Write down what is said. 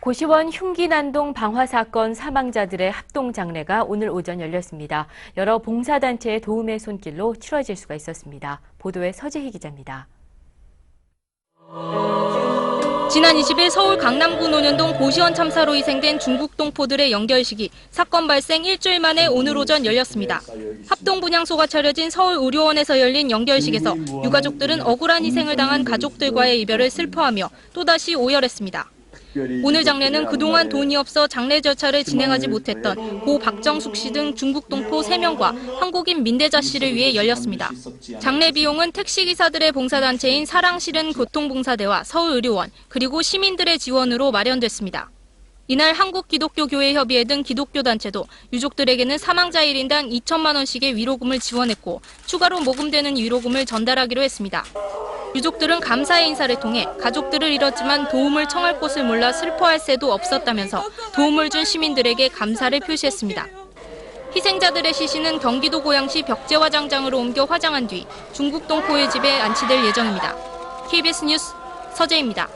고시원 흉기난동 방화 사건 사망자들의 합동 장례가 오늘 오전 열렸습니다. 여러 봉사단체의 도움의 손길로 치러질 수가 있었습니다. 보도에 서재희 기자입니다. 지난 20일 서울 강남구 논현동 고시원 참사로 희생된 중국 동포들의 연결식이 사건 발생 일주일 만에 오늘 오전 열렸습니다. 합동 분향소가 차려진 서울 의료원에서 열린 연결식에서 유가족들은 억울한 희생을 당한 가족들과의 이별을 슬퍼하며 또다시 오열했습니다. 오늘 장례는 그동안 돈이 없어 장례 절차를 진행하지 못했던 고 박정숙 씨 등 중국 동포 3명과 한국인 민대자 씨를 위해 열렸습니다. 장례 비용은 택시기사들의 봉사단체인 사랑실은 교통봉사대와 서울의료원 그리고 시민들의 지원으로 마련됐습니다. 이날 한국기독교교회협의회 등 기독교 단체도 유족들에게는 사망자 1인당 2천만 원씩의 위로금을 지원했고 추가로 모금되는 위로금을 전달하기로 했습니다. 유족들은 감사의 인사를 통해 가족들을 잃었지만 도움을 청할 곳을 몰라 슬퍼할 새도 없었다면서 도움을 준 시민들에게 감사를 표시했습니다. 희생자들의 시신은 경기도 고양시 벽제화장장으로 옮겨 화장한 뒤 중국 동포의 집에 안치될 예정입니다. KBS 뉴스 서재입니다.